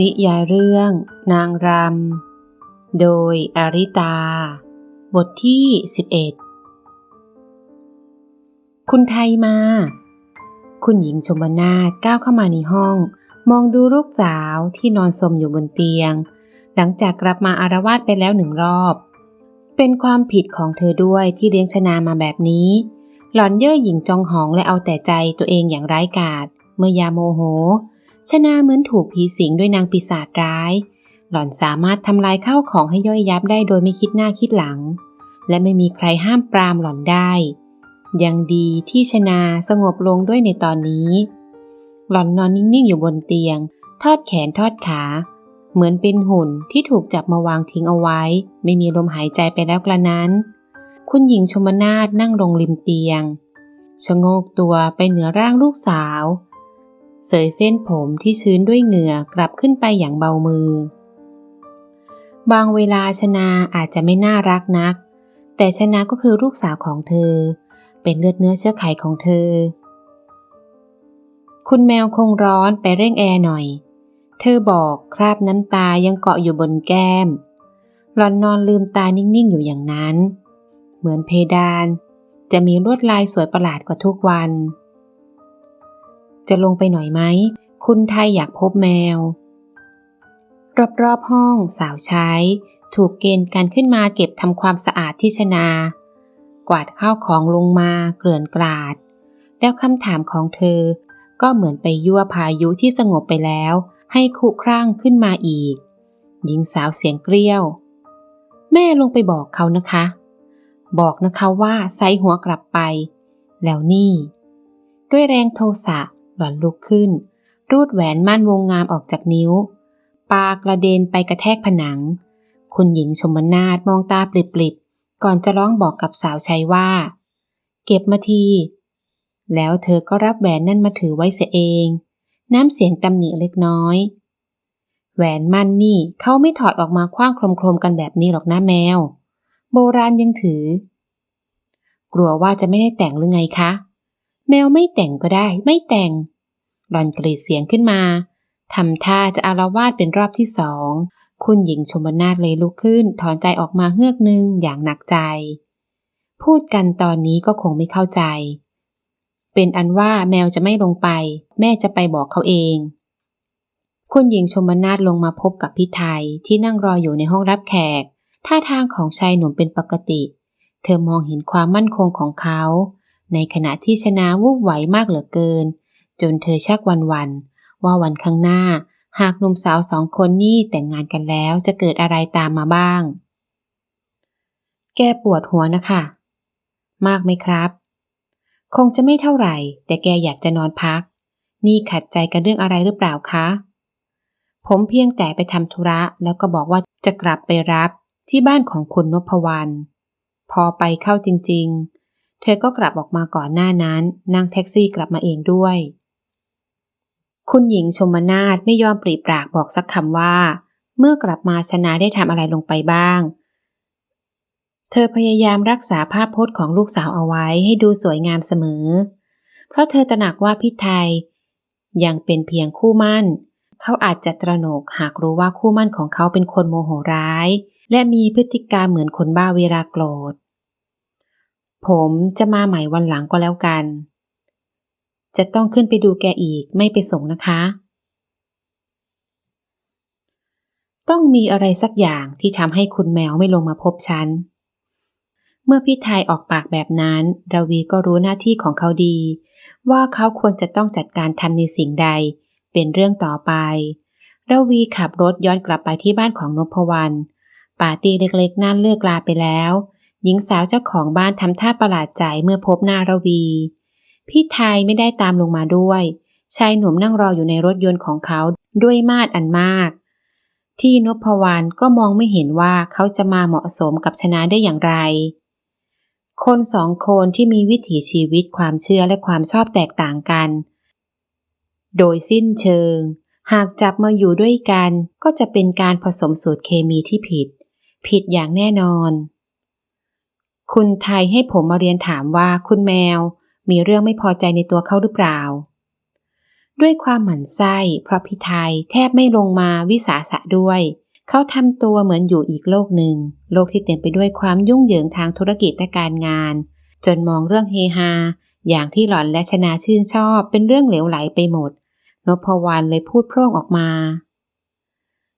นิยายเรื่อง นางรำ โดยอาริตา บทที่ 11 คุณไทยมา คุณหญิงชมนาก้าวเข้ามาในห้อง มองดูลูกสาวที่นอนสมอยู่บนเตียง หลังจากกลับมาอารวาสไปแล้วหนึ่งรอบ เป็นความผิดของเธอด้วยที่เลี้ยงชนามาแบบนี้ หล่อนเย่อหยิ่งจองหองและเอาแต่ใจตัวเองอย่างไร้กาศเมื่อยาโมโห ชนาเหมือนถูกผีสิงด้วยนางปีศาจร้าย หล่อนสามารถทำลายข้าวของให้ย่อยยับได้โดยไม่คิดหน้าคิดหลัง และไม่มีใครห้ามปรามหล่อนได้ ยังดีที่ชนาสงบลงด้วยในตอนนี้ หล่อนนอนนิ่งๆอยู่บนเตียง ทอดแขนทอดขา เหมือนเป็นหุ่นที่ถูกจับมาวางทิ้งเอาไว้ ไม่มีลมหายใจไปแล้วกระนั้น คุณหญิงชมนาฏนั่งลงริมเตียงชะโงกตัวไปเหนือร่างลูกสาว เสยเส้นผมที่ชื้นด้วยเหงื่อกลับขึ้นไปอย่างเบามือ บางเวลาชนาอาจจะไม่น่ารักนัก แต่ชนาก็คือลูกสาวของเธอ เป็นเลือดเนื้อเชื้อไขของเธอ คุณแมวคงร้อนไปเร่งแอร์หน่อย เธอบอกคราบน้ำตายังเกาะอยู่บนแก้ม หลอนนอนลืมตานิ่งๆอยู่อย่างนั้น เหมือนเพดานจะมีลวดลายสวยประหลาดกว่าทุกวัน จะลงไปหน่อยไหม คุณไทยอยากพบแมว รอบๆห้องสาวใช้ ถูกเกณฑ์การขึ้นมาเก็บทำความสะอาดที่ชนา กวาดข้าวของลงมาเกลื่อนกลาด แล้วคำถามของเธอ ก็เหมือนไปยั่วพายุที่สงบไปแล้ว ให้คุครั่งขึ้นมาอีก หญิงสาวเสียงเกลี้ยว แม่ลงไปบอกเขานะคะ บอกนะคะว่าไซหัวกลับไป แล้วนี่ ด้วยแรงโทสะ หล่อนลุกขึ้น รูดแหวนมั่นวงงามออกจากนิ้ว ปากระเด็นไปกระแทกผนัง คุณหญิงชมนาฏมองตาปลิบๆ ก่อนจะร้องบอกกับสาวใช้ว่า เก็บมาที แล้วเธอก็รับแหวนนั่นมาถือไว้เสียเอง น้ำเสียงตำหนิเล็กน้อย แหวนมั่นนี่เขาไม่ถอดออกมาคว้างโครมๆกันแบบนี้หรอกนะแมว โบราณยังถือ กลัวว่าจะไม่ได้แต่งหรือไงคะ แมวไม่แต่งก็ได้ ไม่แต่ง หลอนกรีดเสียงขึ้นมาทำท่าจะอารวาสเป็นรอบที่สอง คุณหญิงชมนาทเลยลุกขึ้น ถอนใจออกมาเฮือกหนึ่งอย่างหนักใจ พูดกันตอนนี้ก็คงไม่เข้าใจ เป็นอันว่าแมวจะไม่ลงไป แม่จะไปบอกเขาเอง คุณหญิงชมนาทลงมาพบกับพี่ไทยที่นั่งรออยู่ในห้องรับแขก ท่าทางของชายหนุ่มเป็นปกติ เธอมองเห็นความมั่นคงของเขา ในขณะที่ชนะวูบไหวมากเหลือเกิน จนเธอชักวันวันว่าวันข้างหน้า หากหนุ่มสาวสองคนนี้แต่งงานกันแล้วจะเกิดอะไรตามมาบ้าง แกปวดหัวนะคะ มากไหมครับ คงจะไม่เท่าไหร่ แต่แกอยากจะนอนพัก นี่ขัดใจกันเรื่องอะไรหรือเปล่าคะ ผมเพียงแต่ไปทำธุระแล้วก็บอกว่าจะกลับไปรับที่บ้านของคุณนพวรรณพอไปเข้าจริงๆ เธอก็กลับออกมาก่อนหน้านั้น นั่งแท็กซี่กลับมาเองด้วย คุณหญิงชมนาฏไม่ยอมปรีปากบอกสักคำว่า เมื่อกลับมาชนะได้ทำอะไรลงไปบ้าง เธอพยายามรักษาภาพพจน์ของลูกสาวเอาไว้ให้ดูสวยงามเสมอ เพราะเธอตระหนักว่าพิไทย ยังเป็นเพียงคู่มั่น เขาอาจจะตระหนกหากรู้ว่าคู่มั่นของเขาเป็นคนโมโหร้าย และมีพฤติการมเหมือนคนบ้าเวลาโกรธ ผมจะมาใหม่วันหลังก็แล้วกัน จะต้องขึ้นไปดูแกอีกไม่ไปส่งนะคะ ต้องมีอะไรสักอย่างที่ทำให้คุณแมวไม่ลงมาพบฉัน เมื่อพี่ไทยออกปากแบบนั้นราวีก็รู้หน้าที่ของเขาดี ว่าเขาควรจะต้องจัดการทำในสิ่งใด เป็นเรื่องต่อไปราวีขับรถย้อนกลับไปที่บ้านของนพวรรณปาร์ตี้เล็กๆนั่นเลิกลาไปแล้ว หญิงสาวเจ้าของบ้านทำท่าประหลาดใจเมื่อพบหน้าระวี พี่ไทยไม่ได้ตามลงมาด้วย ชายหนุ่มนั่งรออยู่ในรถยนต์ของเขาด้วยมาดอันมาก ที่นพวรรณก็มองไม่เห็นว่าเขาจะมาเหมาะสมกับชนะได้อย่างไร คนสองคนที่มีวิถีชีวิตความเชื่อและความชอบแตกต่างกัน โดยสิ้นเชิง หากจับมาอยู่ด้วยกันก็จะเป็นการผสมสูตรเคมีที่ผิด ผิดอย่างแน่นอน คุณไทยให้ผมมาเรียนถามว่าคุณแมว มีเรื่องไม่พอใจในตัวเขาหรือเปล่า ด้วยความหมั่นไส้เพราะพี่ไทยแทบไม่ลงมาวิสาสะด้วย เขาทำตัวเหมือนอยู่อีกโลกหนึ่ง โลกที่เต็มไปด้วยความยุ่งเหยิงทางธุรกิจและการงาน จนมองเรื่องเฮฮาอย่างที่หล่อนและชนาชื่นชอบเป็นเรื่องเหลวไหลไปหมดนพวรรณเลยพูดโพร่งออกมา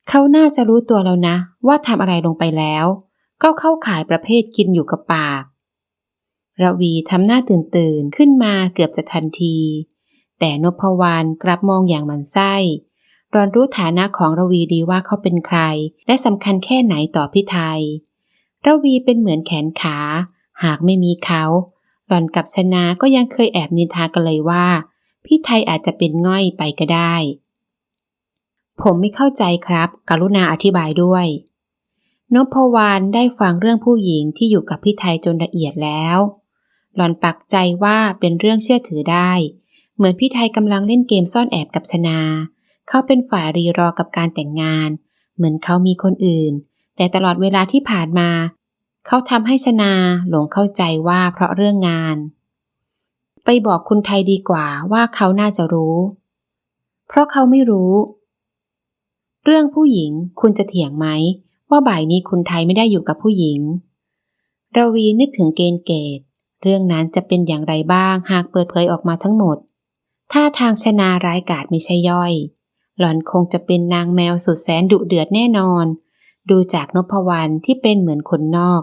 เขาน่าจะรู้ตัวแล้วนะ ว่าทำอะไรลงไปแล้ว ก็เข้าขายประเภทกินอยู่กับปากระวีทำหน้าตื่นตื่นขึ้นมาเกือบจะทันที แต่นพวรรณกลับมองอย่างมันไส้รอนรู้ฐานะของระวีดีว่าเขาเป็นใคร และสำคัญแค่ไหนต่อพี่ไทย ระวีเป็นเหมือนแขนขา หากไม่มีเขาหล่อนกับชนาก็ยังเคยแอบนินทากันเลยว่า พี่ไทยอาจจะเป็นง่อยไปก็ได้ ผมไม่เข้าใจครับ กรุณาอธิบายด้วย นพวานได้ฟังเรื่องผู้หญิงที่อยู่กับพี่ไทยจนละเอียดแล้ว หล่อนปักใจว่าเป็นเรื่องเชื่อถือได้ เหมือนพี่ไทยกำลังเล่นเกมซ่อนแอบกับชนา เขาเป็นฝ่ายรีรอกับการแต่งงาน เหมือนเขามีคนอื่น แต่ตลอดเวลาที่ผ่านมา เขาทำให้ชนาหลงเข้าใจว่าเพราะเรื่องงาน ไปบอกคุณไทยดีกว่าว่าเขาน่าจะรู้ เพราะเขาไม่รู้ เรื่องผู้หญิงคุณจะเถียงไหม ว่าบ่ายนี้คุณไทยไม่ได้อยู่กับผู้หญิงราวีนึกถึงเกณฑ์เกต เรื่องนั้นจะเป็นอย่างไรบ้างหากเปิดเผยออกมาทั้งหมด ถ้าทางชนาร้ายกาจไม่ใช่ย่อย หล่อนคงจะเป็นนางแมวสุดแสนดุเดือดแน่นอน ดูจากนพวรรณที่เป็นเหมือนคนนอก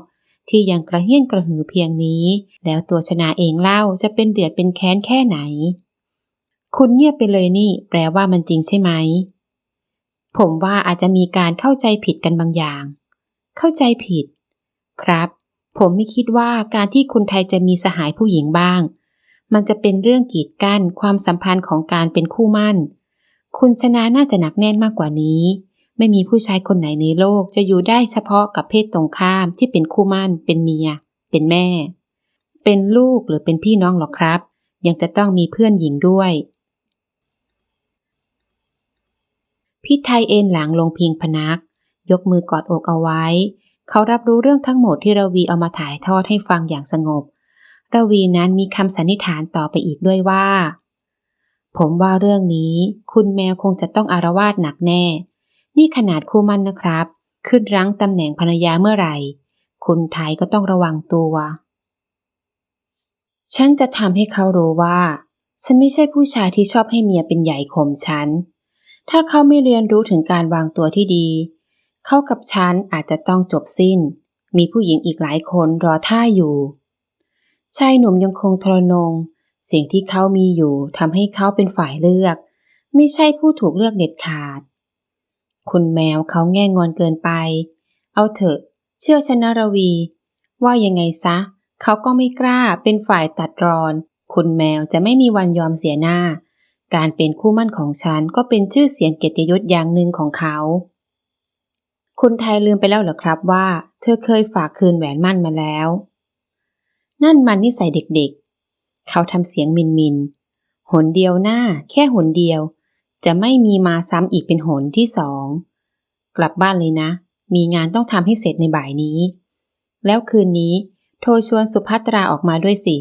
ที่ยังกระเฮี้ยนกระหือเพียงนี้ แล้วตัวชนาเองเล่าจะเป็นเดือดเป็นแค้นแค่ไหน คุณเงียบไปเลยนี่ แปลว่ามันจริงใช่ไหม ผมว่าอาจจะมีการเข้าใจผิดกันบางอย่าง เข้าใจผิด ครับ ผมไม่คิดว่าการที่คุณไทยจะมีสหายผู้หญิงบ้าง มันจะเป็นเรื่องกีดกั้นความสัมพันธ์ของการเป็นคู่มั่น คุณชนะน่าจะหนักแน่นมากกว่านี้ ไม่มีผู้ชายคนไหนในโลกจะอยู่ได้เฉพาะกับเพศตรงข้ามที่เป็นคู่มั่น เป็นเมีย เป็นแม่ เป็นลูกหรือเป็นพี่น้องหรอกครับ ยังจะต้องมีเพื่อนหญิงด้วย พี่ไทยเอ็นหลังลงพิงพนัก ยกมือกอดอกเอาไว้ เขารับรู้เรื่องทั้งหมดที่ระวีเอามาถ่ายทอดให้ฟังอย่างสงบ ระวีนั้นมีคำสันนิษฐานต่อไปอีกด้วยว่า ผมว่าเรื่องนี้ คุณแมวคงจะต้องอารวาสหนักแน่ นี่ขนาดคู่มั่นนะครับ ขึ้นรั้งตำแหน่งภรรยาเมื่อไหร่ คุณไทยก็ต้องระวังตัว ฉันจะทำให้เขารู้ว่า ฉันไม่ใช่ผู้ชายที่ชอบให้เมียเป็นใหญ่ข่มฉัน ถ้าเขาไม่เรียนรู้ถึงการวางตัวที่ดี เขากับฉันอาจจะต้องจบสิ้น มีผู้หญิงอีกหลายคนรอท่าอยู่ ชายหนุ่มยังคงทรนง สิ่งที่เขามีอยู่ทำให้เขาเป็นฝ่ายเลือก ไม่ใช่ผู้ถูกเลือกเด็ดขาด คุณแมวเขาแง่งอนเกินไป เอาเถอะ เชื่อชนะรวี ว่ายังไงซะ เขาก็ไม่กล้าเป็นฝ่ายตัดรอน คุณแมวจะไม่มีวันยอมเสียหน้า การเป็นคู่มั่นของฉันก็เป็นชื่อเสียงเกียรติยศอย่างหนึ่งของเขาคุณไทยลืมไปแล้วเหรอครับว่า เธอเคยฝากคืนแหวนมั่นมาแล้ว นั่นมันนิสัยเด็กๆ เขาทำเสียงมินมินหนเดียวหน้า แค่หนเดียว จะไม่มีมาซ้ำอีกเป็นหนที่สองกลับบ้านเลยนะ มีงานต้องทำให้เสร็จในบ่ายนี้ แล้วคืนนี้ โทรชวนสุภัตราออกมาด้วยสิ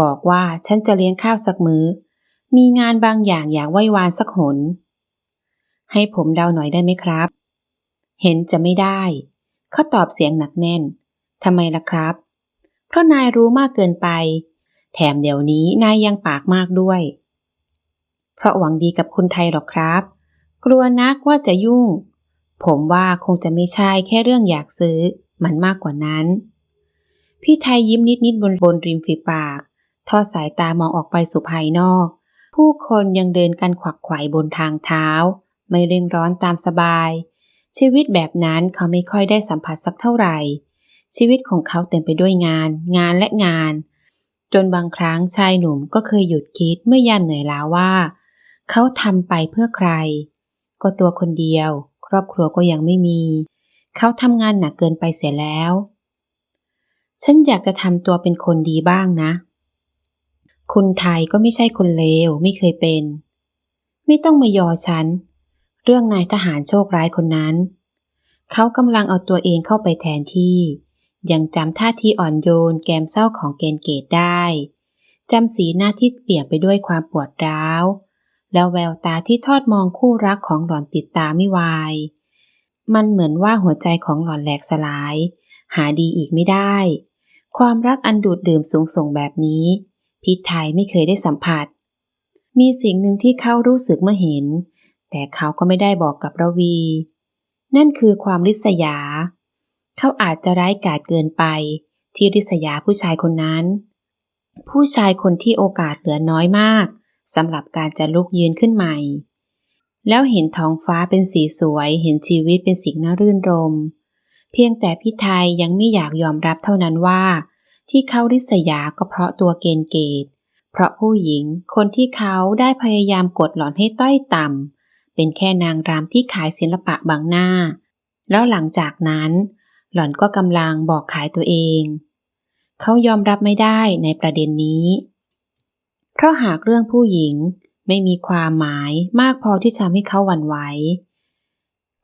บอกว่าฉันจะเลี้ยงข้าวสักมือ้อ มีงานบางอย่างอยากไหว้วานสักหน ให้ผมเดาหน่อยได้ไหมครับ เห็นจะไม่ได้ เขาตอบเสียงหนักแน่น ทำไมล่ะครับ เพราะนายรู้มากเกินไป แถมเดี๋ยวนี้นายยังปากมากด้วย เพราะหวังดีกับคุณไทยหรอกครับ กลัวนักว่าจะยุ่ง ผมว่าคงจะไม่ใช่แค่เรื่องอยากซื้อ มันมากกว่านั้น พี่ไทยยิ้มนิดๆบนบนริมฝีปาก ทอดสายตามองออกไปสู่ภายนอก ผู้คนยังเดินกันขวักไขว่บนทางเท้า ไม่เร่งร้อนตามสบาย ชีวิตแบบนั้นเขาไม่ค่อยได้สัมผัสสักเท่าไหร่ ชีวิตของเขาเต็มไปด้วยงาน งานและงาน จนบางครั้งชายหนุ่มก็เคยหยุดคิดเมื่อยามเหนื่อยล้าว่า เขาทำไปเพื่อใคร ก็ตัวคนเดียว ครอบครัวก็ยังไม่มี เขาทำงานหนักเกินไปเสียแล้ว ฉันอยากจะทำตัวเป็นคนดีบ้างนะ คุณไทยก็ไม่ใช่คนเลวไม่เคยเป็น ไม่ต้องมายอฉัน เรื่องนายทหารโชคร้ายคนนั้น เขากำลังเอาตัวเองเข้าไปแทนที่ ยังจำท่าทีอ่อนโยนแกมเศร้าของเกณฑ์เกตได้จำสีหน้าที่เปลี่ยนไปด้วยความปวดร้าว แล้วแววตาที่ทอดมองคู่รักของหล่อนติดตาไม่วาย มันเหมือนว่าหัวใจของหล่อนแหลกสลาย หาดีอีกไม่ได้ ความรักอันดูดดื่มสูงส่งแบบนี้ พิไทยไม่เคยได้สัมผัส มีสิ่งหนึ่งที่เขารู้สึกเมื่อเห็น แต่เขาก็ไม่ได้บอกกับระวี นั่นคือความริษยา เขาอาจจะร้ายกาจเกินไป ที่ริษยาผู้ชายคนนั้น ผู้ชายคนที่โอกาสเหลือน้อยมากสำหรับการจะลุกยืนขึ้นใหม่ แล้วเห็นท้องฟ้าเป็นสีสวย เห็นชีวิตเป็นสิ่งน่ารื่นรม เพียงแต่พี่ไทยยังไม่อยากยอมรับเท่านั้นว่า ที่เขาริษยาก็เพราะตัวเกณฑ์เกตเพราะผู้หญิงคนที่เขาได้พยายามกดหล่อนให้ต้อยต่ำเป็นแค่นางรามที่ขายศิลปะบางหน้า แล้วหลังจากนั้น หล่อนก็กำลังบอกขายตัวเอง เขายอมรับไม่ได้ในประเด็นนี้ เพราะหากเรื่องผู้หญิงไม่มีความหมายมากพอที่จะทำให้เขาหวั่นไหว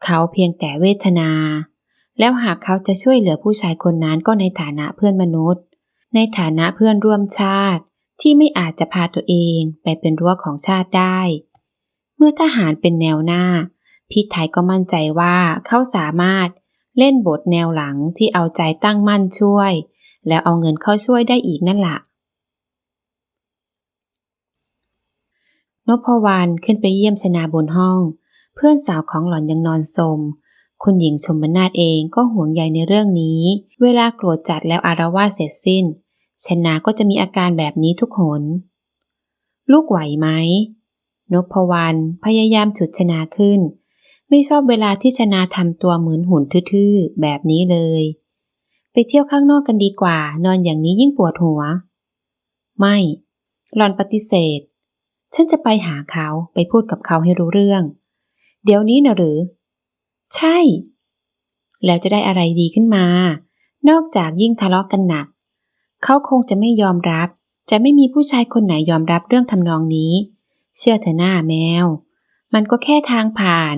เขาเพียงแต่เวทนา แล้วหากเขาจะช่วยเหลือผู้ชายคนนั้นก็ในฐานะเพื่อนมนุษย์ ในฐานะเพื่อนร่วมชาติที่ไม่อาจจะพาตัวเองไปเป็นรั้วของชาติได้ เมื่อทหารเป็นแนวหน้า พี่ไทยก็มั่นใจว่าเขาสามารถเล่นบทแนวหลังที่เอาใจตั้งมั่นช่วย แล้วเอาเงินเข้าช่วยได้อีกนั่นแหละนพวรรณขึ้นไปเยี่ยมชนาบนห้อง เพื่อนสาวของหล่อนยังนอนสม คุณหญิงชมนาฏเองก็ห่วงใยในเรื่องนี้ เวลาโกรธจัดแล้วอารวาสเสร็จสิ้นชนาก็จะมีอาการแบบนี้ทุกหน ลูกไหวไหมนพวรรณพยายามฉุดชนาขึ้น ไม่ชอบเวลาที่ชนาทำตัวเหมือนหุ่นทื่อๆ แบบนี้เลย ไปเที่ยวข้างนอกกันดีกว่า นอนอย่างนี้ยิ่งปวดหัว ไม่หลอนปฏิเสธ ฉันจะไปหาเขาไปพูดกับเขาให้รู้เรื่อง เดี๋ยวนี้นะหรือ ใช่ แล้วจะได้อะไรดีขึ้นมา นอกจากยิ่งทะเลาะกกันหนัก เขาคงจะไม่ยอมรับ จะไม่มีผู้ชายคนไหนยอมรับเรื่องทำนองนี้ เชื่อเถอหน้าแมว มันก็แค่ทางผ่าน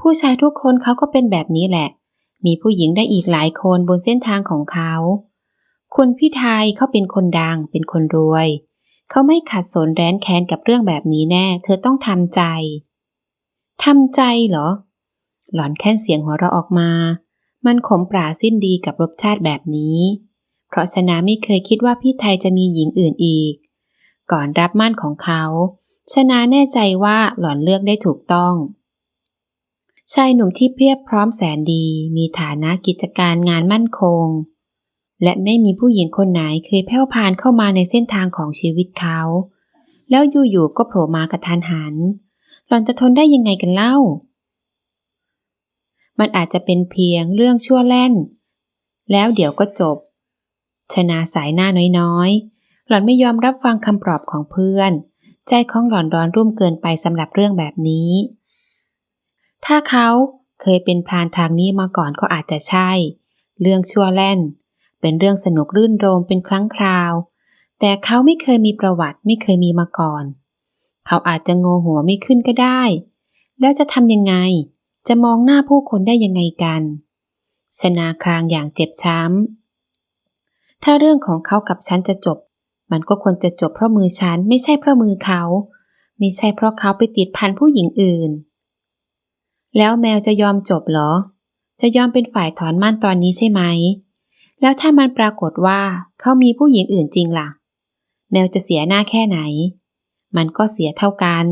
ผู้ชายทุกคนเขาก็เป็นแบบนี้แหละ มีผู้หญิงได้อีกหลายคนบนเส้นทางของเขา คุณพี่ไทยเขาเป็นคนดัง เป็นคนรวย เขาไม่ขัดสนแร้นแค้นกับเรื่องแบบนี้แน่ เธอต้องทำใจทำใจเหรอ หล่อนแค่เสียงหัวเราะออกมา มันขมปราสิ้นดีกับรสชาติแบบนี้ เพราะชนะไม่เคยคิดว่าพี่ไทยจะมีหญิงอื่นอีก ก่อนรับมั่นของเขา ชนะแน่ใจว่าหล่อนเลือกได้ถูกต้อง ชายหนุ่มที่เพียบพร้อมแสนดี มีฐานะกิจการงานมั่นคง และไม่มีผู้หญิงคนไหนเคยแผ่วพานเข้ามาในเส้นทางของชีวิตเขา แล้วอยู่ๆก็โผล่มากระทันหัน หล่อนจะทนได้ยังไงกันเล่า มันอาจจะเป็นเพียงเรื่องชั่วแล่น แล้วเดี๋ยวก็จบ ชนาสายหน้าน้อยๆ หล่อนไม่ยอมรับฟังคำปลอบของเพื่อน ใจของหล่อนร้อนรุ่มเกินไปสำหรับเรื่องแบบนี้ ถ้าเขาเคยเป็นพรานทางนี้มาก่อนก็อาจจะใช่ เรื่องชั่วแล่น เป็นเรื่องสนุกรื่นรมเป็นครั้งคราว แต่เขาไม่เคยมีประวัติไม่เคยมีมาก่อน เขาอาจจะงงหัวไม่ขึ้นก็ได้ แล้วจะทำยังไง จะมองหน้าผู้คนได้ยังไงกัน ชนาครางอย่างเจ็บช้ำ ถ้าเรื่องของเขากับฉันจะจบ มันก็ควรจะจบเพราะมือฉันไม่ใช่เพราะมือเขา ไม่ใช่เพราะเขาไปติดพันผู้หญิงอื่น แล้วแมวจะยอมจบเหรอ จะยอมเป็นฝ่ายถอนมั่นตอนนี้ใช่ไหม แล้วถ้ามันปรากฏว่าเขามีผู้หญิงอื่นจริงล่ะ แมวจะเสียหน้าแค่ไหน มันก็เสียเท่ากัน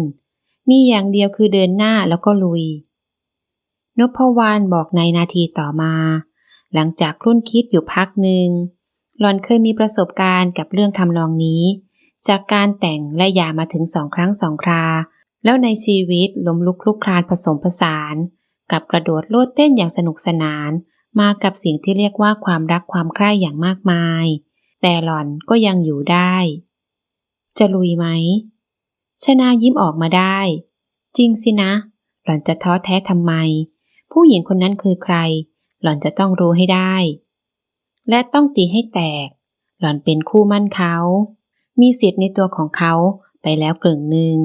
มีอย่างเดียวคือเดินหน้าแล้วก็ลุย นพวานบอกในนาทีต่อมา หลังจากครุ่นคิดอยู่พักหนึ่งหลอนเคยมีประสบการณ์กับเรื่องทำนองนี้ จากการแต่งและหย่ามาถึงสองครั้งสองครา แล้วในชีวิตล้มลุกคลุกคลานผสมผสาน กับกระโดดโลดเต้นอย่างสนุกสนาน มากับสิ่งที่เรียกว่าความรักความใคร่อย่างมากมาย แต่หล่อนก็ยังอยู่ได้ จะลุยไหม ชนายิ้มออกมาได้ จริงสินะ หล่อนจะท้อแท้ทำไม ผู้หญิงคนนั้นคือใคร หล่อนจะต้องรู้ให้ได้ และต้องตีให้แตก หล่อนเป็นคู่มั่นเขา มีสิทธิ์ในตัวของเขาไปแล้วกึ่งหนึ่ง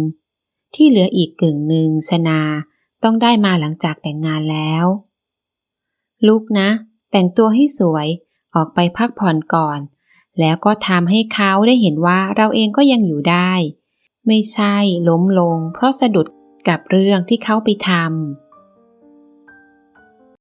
ที่เหลืออีกกึ่งหนึ่งชนาต้องได้มาหลังจากแต่งงานแล้ว ลุกนะ แต่งตัวให้สวยออกไปพักผ่อนก่อน แล้วก็ทำให้เขาได้เห็นว่าเราเองก็ยังอยู่ได้ ไม่ใช่ล้มลงเพราะสะดุดกับเรื่องที่เขาไปทำ